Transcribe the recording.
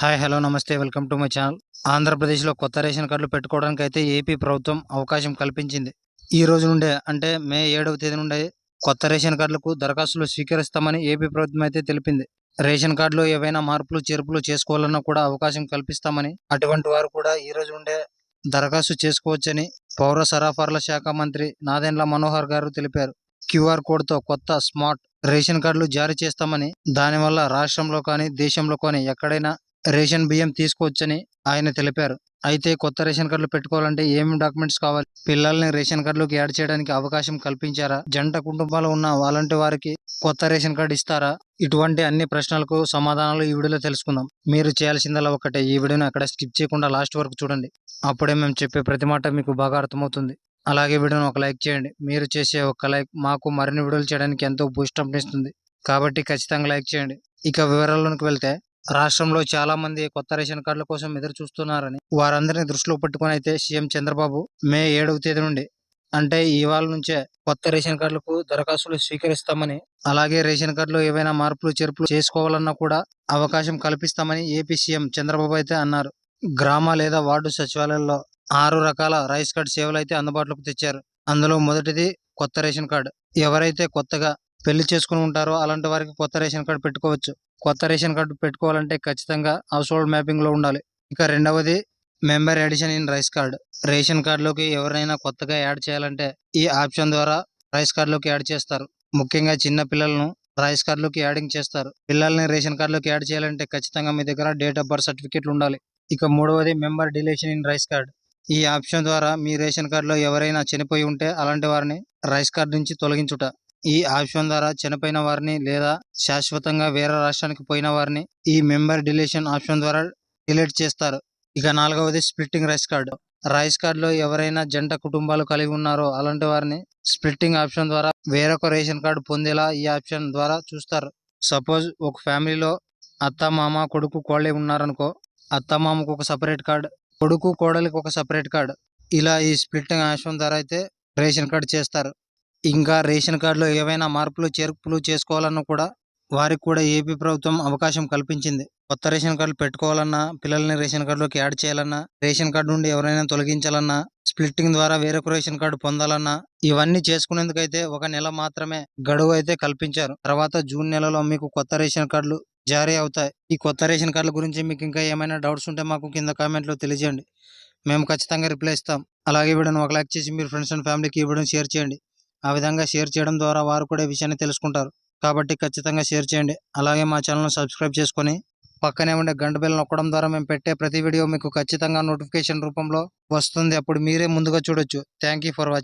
Hi hello నమస్తే welcome to my channel. ఆంధ్రప్రదేశ్లో కొత్త రేషన్ కార్డులు పెట్టుకోవడానికి అయితే ఏపీ ప్రభుత్వం అవకాశం కల్పించింది. ఈ రోజు నుండే అంటే మే ఏడవ తేదీ నుండి కొత్త రేషన్ కార్డులకు దరఖాస్తులు స్వీకరిస్తామని ఏపీ ప్రభుత్వం అయితే తెలిపింది. రేషన్ కార్డులో ఏవైనా మార్పులు చేర్పులు చేసుకోవాలన్నా కూడా అవకాశం కల్పిస్తామని అటువంటి వారు కూడా ఈ రోజు నుండే దరఖాస్తు చేసుకోవచ్చని పౌర సరఫరాల శాఖ మంత్రి నాదెండ్ల మనోహర్ గారు తెలిపారు. క్యూఆర్ కోడ్తో కొత్త స్మార్ట్ రేషన్ కార్డులు జారీ చేస్తామని దానివల్ల రాష్ట్రంలో కానీ దేశంలో కానీ ఎక్కడైనా రేషన్ బియ్యం తీసుకోవచ్చని ఆయన తెలిపారు. అయితే కొత్త రేషన్ కార్డులు పెట్టుకోవాలంటే ఏమేమి డాక్యుమెంట్స్ కావాలి? పిల్లల్ని రేషన్ కార్డులోకి యాడ్ చేయడానికి అవకాశం కల్పించారా? జంట కుటుంబాలు ఉన్న వాళ్ళంటి వారికి కొత్త రేషన్ కార్డు ఇస్తారా? ఇటువంటి అన్ని ప్రశ్నలకు సమాధానాలు ఈ వీడియోలో తెలుసుకుందాం. మీరు చేయాల్సిందల్లా ఒకటే ఈ వీడియోని అక్కడ స్కిప్ చేయకుండా లాస్ట్ వరకు చూడండి. అప్పుడే మేము చెప్పే ప్రతి మాట మీకు బాగా అర్థమవుతుంది. అలాగే వీడియోని ఒక లైక్ చేయండి. మీరు చేసే ఒక లైక్ మాకు మరిన్ని వీడియోలు చేయడానికి ఎంతో బూస్ట్ అనిపిస్తుంది కాబట్టి ఖచ్చితంగా లైక్ చేయండి. ఇక వివరాల్లోకి వెళ్తే రాష్ట్రంలో చాలా మంది కొత్త రేషన్ కార్డుల కోసం ఎదురు చూస్తున్నారని వారందరినీ దృష్టిలో పెట్టుకుని అయితే సీఎం చంద్రబాబు మే ఏడవ తేదీ నుండి అంటే ఇవాళ నుంచే కొత్త రేషన్ కార్డులకు దరఖాస్తులు స్వీకరిస్తామని అలాగే రేషన్ కార్డులో ఏవైనా మార్పులు చేర్పులు చేసుకోవాలన్నా కూడా అవకాశం కల్పిస్తామని ఏపీ సీఎం చంద్రబాబు అయితే అన్నారు. గ్రామ లేదా వార్డు సచివాలయాల్లో ఆరు రకాల రైస్ కార్డ్ సేవలు అయితే అందుబాటులోకి తెచ్చారు. అందులో మొదటిది కొత్త రేషన్ కార్డు. ఎవరైతే కొత్తగా పెళ్ళి చేసుకుని ఉంటారో అలాంటి వారికి కొత్త రేషన్ కార్డు పెట్టుకోవచ్చు. కొత్త రేషన్ కార్డు పెట్టుకోవాలంటే ఖచ్చితంగా హౌస్ హోల్డ్ మ్యాపింగ్లో ఉండాలి. ఇక రెండవది member addition in rice card ration కార్డులోకి ఎవరైనా కొత్తగా యాడ్ చేయాలంటే ఈ ఆప్షన్ ద్వారా రైస్ కార్డులోకి యాడ్ చేస్తారు. ముఖ్యంగా చిన్న పిల్లలను రైస్ కార్డులోకి యాడింగ్ చేస్తారు. పిల్లల్ని రేషన్ కార్డులోకి యాడ్ చేయాలంటే ఖచ్చితంగా మీ దగ్గర డేట్ ఆఫ్ బర్త్ సర్టిఫికేట్లు ఉండాలి. ఇక మూడవది member deletion in rice card ఈ ఆప్షన్ ద్వారా మీ రేషన్ కార్డులో ఎవరైనా చనిపోయి ఉంటే అలాంటి వారిని రైస్ కార్డు నుంచి తొలగించుట. ఈ ఆప్షన్ ద్వారా చనిపోయిన వారిని లేదా శాశ్వతంగా వేరే రాష్ట్రానికి పోయిన వారిని ఈ మెంబర్ డిలేషన్ ఆప్షన్ ద్వారా డిలీట్ చేస్తారు. ఇక నాలుగవది స్ప్లిట్టింగ్ రైస్ కార్డు. రైస్ కార్డులో ఎవరైనా జంట కుటుంబాలు కలిగి ఉన్నారో అలాంటి వారిని స్ప్లిట్టింగ్ ఆప్షన్ ద్వారా వేరొక రేషన్ కార్డు పొందేలా ఈ ఆప్షన్ ద్వారా చూస్తారు. సపోజ్ ఒక ఫ్యామిలీలో అత్త మామ కొడుకు కోళ్ళే ఉన్నారనుకో అత్త మామకు ఒక సపరేట్ కార్డు కొడుకు కోడలికి ఒక సపరేట్ కార్డు. ఇలా ఈ స్ప్లిట్టింగ్ ఆప్షన్ ద్వారా అయితే రేషన్ కార్డు చేస్తారు. ఇంకా రేషన్ కార్డులో ఏవైనా మార్పులు చేర్పులు చేసుకోవాలన్నా కూడా వారికి కూడా ఏపీ ప్రభుత్వం అవకాశం కల్పించింది. కొత్త రేషన్ కార్డులు పెట్టుకోవాలన్నా పిల్లల్ని రేషన్ కార్డులోకి యాడ్ చేయాలన్నా రేషన్ కార్డు నుండి ఎవరైనా తొలగించాలన్నా స్ప్లిట్టింగ్ ద్వారా వేరొక రేషన్ కార్డు పొందాలన్నా ఇవన్నీ చేసుకునేందుకైతే ఒక నెల మాత్రమే గడువు అయితే కల్పించారు. తర్వాత జూన్ నెలలో మీకు కొత్త రేషన్ కార్డులు జారీ అవుతాయి. ఈ కొత్త రేషన్ కార్డుల గురించి మీకు ఇంకా ఏమైనా డౌట్స్ ఉంటే మాకు కింద కామెంట్లో తెలియజేయండి. మేము ఖచ్చితంగా రిప్లై ఇస్తాం. అలాగే వీడియోని ఒక లైక్ చేసి మీరు ఫ్రెండ్స్ అండ్ ఫ్యామిలీకి ఈ వీడియోని షేర్ చేయండి. ఆ విధంగా షేర్ చేయడం ద్వారా వారు కూడా ఈ విషయాన్ని తెలుసుకుంటారు. కాబట్టి ఖచ్చితంగా షేర్ చేయండి. అలాగే మా ఛానల్ను సబ్స్క్రైబ్ చేసుకొని పక్కనే ఉండే గంట బిల్ నొక్కడం ద్వారా మేము పెట్టే ప్రతి వీడియో మీకు ఖచ్చితంగా నోటిఫికేషన్ రూపంలో వస్తుంది. అప్పుడు మీరే ముందుగా చూడొచ్చు. Thank for watching.